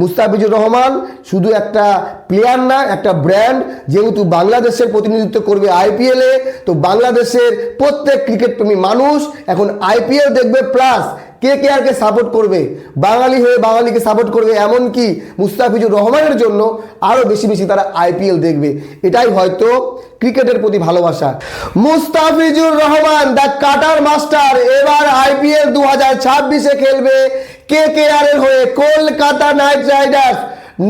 মুস্তাফিজুর রহমান শুধু একটা প্লেয়ার না, একটা ব্র্যান্ড যেহেতু বাংলাদেশের প্রতিনিধিত্ব করবে আইপিএলে তো বাংলাদেশের প্রত্যেক ক্রিকেট প্রেমী মানুষ এখন আইপিএল দেখবে প্লাস কে কে আরকে সাপোর্ট করবে? বাঙালি হয়ে বাঙালিকে সাপোর্ট করবে এমনকি মুস্তাফিজুর রহমানের জন্য আরও বেশি বেশি তারা আইপিএল দেখবে। এটাই হয়তো ক্রিকেটের প্রতি ভালোবাসা। Mustafizur Rahman the cutter master এবার আইপিএল দু হাজার ছাব্বিশে খেলবে। কে কে আর এর হয়ে কলকাতা নাইট রাইডার্স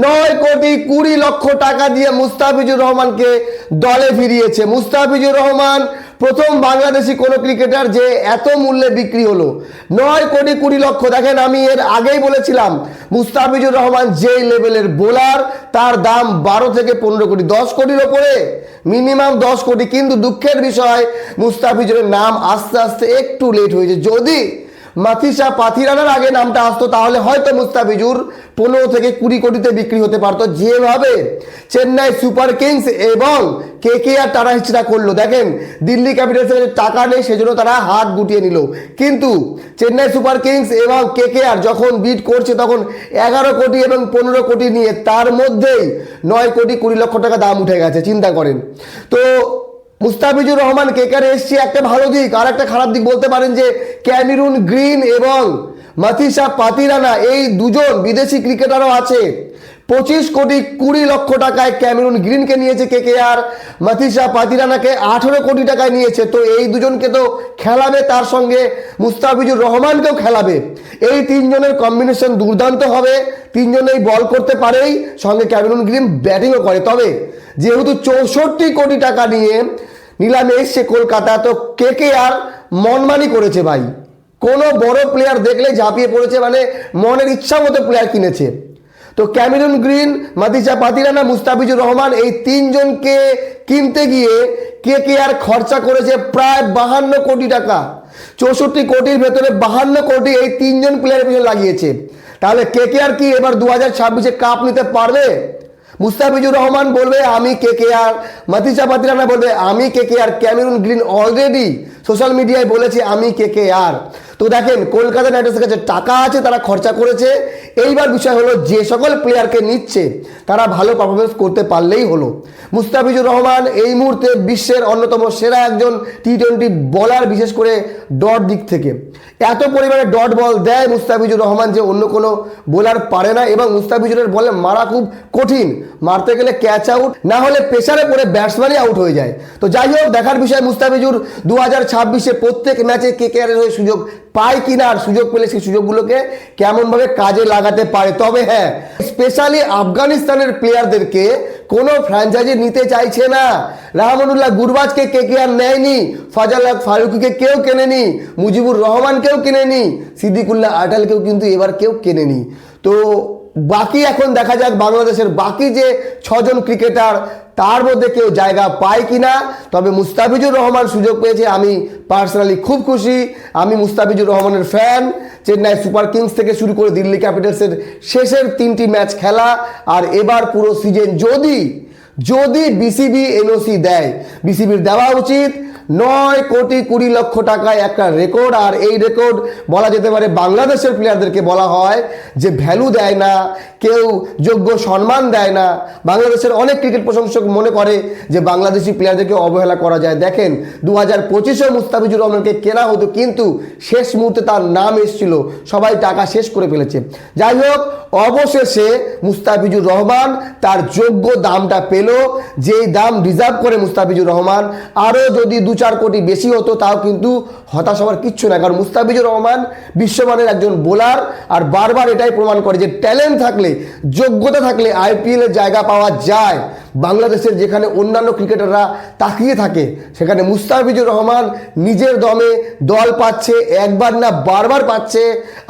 নয় কোটি কুড়ি লক্ষ টাকা দিয়ে মুস্তাফিজুর রহমানকে দলে ফিরিয়েছে। মুস্তাফিজুর রহমান প্রথম বাংলাদেশি কোনো ক্রিকেটার যে এত মূল্যে বিক্রি হলো। নয় কোটি কুড়ি লক্ষ, দেখেন আমি এর আগেই বলেছিলাম, মুস্তাফিজুর রহমান যেই লেভেলের বোলার, তার দাম বারো থেকে পনেরো কোটি, দশ কোটির ওপরে, মিনিমাম দশ কোটি। কিন্তু দুঃখের বিষয়, মুস্তাফিজুরের নাম আস্তে আস্তে একটু লেট হয়েছে। যদি মাথিসা পাথিরানার আগে নামটা আসতো, তাহলে হয়তো মুস্তাফিজুর পনেরো থেকে কুড়ি কোটিতে বিক্রি হতে পারতো। যেভাবে চেন্নাই সুপার কিংস এবং কে কে আর টানা হিচড়া করল। দেখেন, দিল্লি ক্যাপিটালসের টাকা নেই, সেজন্য তারা হাত গুটিয়ে নিল। কিন্তু চেন্নাই সুপার কিংস এবং কে কে আর যখন বিট করছে, তখন এগারো কোটি এবং পনেরো কোটি নিয়ে তার মধ্যেই নয় কোটি কুড়ি লক্ষ টাকা দাম উঠে গেছে, চিন্তা করেন। তো মুস্তাফিজুর রহমান কেকারে এসছে একটা ভালো দিক, আর একটা খারাপ দিক বলতে পারেন যে ক্যামেরুন গ্রিন এবং মাথিসা পাতিরানা, এই দুজন বিদেশি ক্রিকেটারও আছে। পঁচিশ কোটি কুড়ি লক্ষ টাকায় ক্যামেরুন গ্রিনকে নিয়েছে কে কে আর মাথিসা পাতিরানাকে আঠেরো কোটি টাকায় নিয়েছে। তো এই দুজনকে তো খেলাবে তার সঙ্গে। মুস্তাফিজুর রহমানকেও খেলাবে। এই তিনজনের কম্বিনেশন দুর্দান্ত হবে। তিনজনেই বল করতে পারেই সঙ্গে ক্যামেরুন গ্রিন ব্যাটিংও করে। তবে যেহেতু চৌষট্টি কোটি টাকা নিয়ে নিলামে এসছে কলকাতা, তো কে কে আর মনমানি করেছে ভাই। কোনো বড় প্লেয়ার দেখলে ঝাঁপিয়ে পড়েছে মানে মনের ইচ্ছা মতো প্লেয়ার কিনেছে। তো ক্যামেরুন গ্রিন মাদিসা পাতিরানা, মুস্তাফিজুর রহমান, এই তিনজনকে কিনতে গিয়ে কে কে আর খরচা করেছে প্রায় বাহান্ন কোটি টাকা। চৌষট্টি কোটির ভেতরে বাহান্ন কোটি এই তিনজন প্লেয়ারের পিছনে লাগিয়েছে। তাহলে কে কে আর কি এবার দু হাজার ছাব্বিশে কাপ নিতে পারবে? মুস্তাফিজুর রহমান বলবে, আমি কে কে আর মাতিসা পাতিরানা বলবে, আমি কে কে আর ক্যামেরুন গ্রিন অলরেডি সোশ্যাল মিডিয়ায় বলেছে, আমি কে কে আর? তো দেখেন, কলকাতা নাইট রাইডার্সের কাছে টাকা আছে, তারা খরচা করেছে। এইবার বিষয় হলো, যে সকল প্লেয়ারকে নিচ্ছে, তারা ভালো পারফরমেন্স করতে পারলেই হলো। মুস্তাফিজুর রহমান এই মুহূর্তে বিশ্বের অন্যতম সেরা একজন টি টোয়েন্টি বলার বিশেষ করে ডট দিক থেকে। এত পরিমাণে ডট বল দেয় মুস্তাফিজুর রহমান যে অন্য কোনো বোলার পারে না এবং মুস্তাফিজুরের বলে মারা খুব কঠিন। মারতে গেলে ক্যাচ আউট না হলে প্রেসারে পড়ে ব্যাটসম্যানই আউট হয়ে যায়। তো যাই হোক, দেখার বিষয় মুস্তাফিজুর। দু হাজার ছাব্বিশে প্রত্যেক ম্যাচে কে কে হয়ে সুযোগ পায় কিনা আর সুযোগ পেলে সেই সুযোগগুলোকে কেমনভাবে কাজে লাগাতে পারে? তবে হ্যাঁ স্পেশালি আফগানিস্তানের প্লেয়ারদেরকে কোনো ফ্র্যাঞ্চাইজি নিতে চাইছে না। রাহমানুল্লাহ গুরবাজকে কে কে আর নেয়নি? ফাজাল ফারুকিকে কেউ কেনেনি? মুজিবুর রহমানকেও কেনেনি? সিদ্দিকুল্লাহ আটালকেও কিন্তু এবার কেউ কেনেনি। তো বাকি এখন দেখা যাক বাংলাদেশের বাকি যে ছজন ক্রিকেটার, তার মধ্যে কেউ জায়গা পায় কিনা। তবে মুস্তাফিজুর রহমান সুযোগ পেয়েছে, আমি পার্সোনালি খুব খুশি। আমি মুস্তাফিজুর রহমানের ফ্যান চেন্নাই সুপার কিংস থেকে শুরু করে দিল্লি ক্যাপিটালসের শেষের তিনটি ম্যাচ খেলা। আর এবার পুরো সিজন যদি যদি বিসিবি এনওসি দেয় বিসিবির দেওয়া উচিত। নয় কোটি কুড়ি লক্ষ টাকায় একটা রেকর্ড আর এই রেকর্ড বলা যেতে পারে বাংলাদেশের প্লেয়ারদেরকে বলা হয় যে ভ্যালু দেয় না, কেউ যোগ্য সম্মান দেয় না। বাংলাদেশের অনেক ক্রিকেট প্রশংসক মনে করে যে বাংলাদেশি প্লেয়ারদেরকে অবহেলা করা যায়। দেখেন দু হাজার পঁচিশে মুস্তাফিজুর রহমানকে কেনা হতো, কিন্তু শেষ মুহূর্তে তার নাম এসেছিল। সবাই টাকা শেষ করে ফেলেছে। যাই হোক, অবশেষে মুস্তাফিজুর রহমান তার যোগ্য দামটা পেল। যেই দাম রিজার্ভ করে মুস্তাফিজুর রহমান, আরও যদি দু চার কোটি বেশি হতো, তাও কিন্তু হতাশ হওয়ার কিচ্ছু না কারণ মুস্তাফিজুর রহমান বিশ্বমানের একজন বোলার, আর বারবার এটাই প্রমাণ করে যে ট্যালেন্ট থাকলে, যোগ্যতা থাকলে আইপিএলের জায়গা পাওয়া যায়। বাংলাদেশের যেখানে অন্যান্য ক্রিকেটাররা তাকিয়ে থাকে, সেখানে মুস্তাফিজুর রহমান নিজের দমে দল পাচ্ছে, একবার না বারবার পাচ্ছে,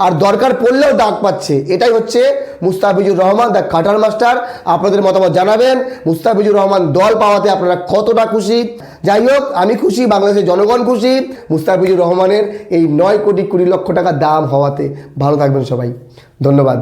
আর দরকার পড়লেও ডাক পাচ্ছে। এটাই হচ্ছে Mustafizur Rahman, the cutter master. আপনাদের মতামত জানাবেন। মুস্তাফিজুর রহমান দল পাওয়াতে আপনারা কতটা খুশি? যাই হোক, আমি খুশি, বাংলাদেশের জনগণ খুশি, মুস্তাফিজুর রহমানের এই নয় কোটি কুড়ি লক্ষ টাকা দাম হওয়াতে ভালো থাকবেন সবাই। ধন্যবাদ।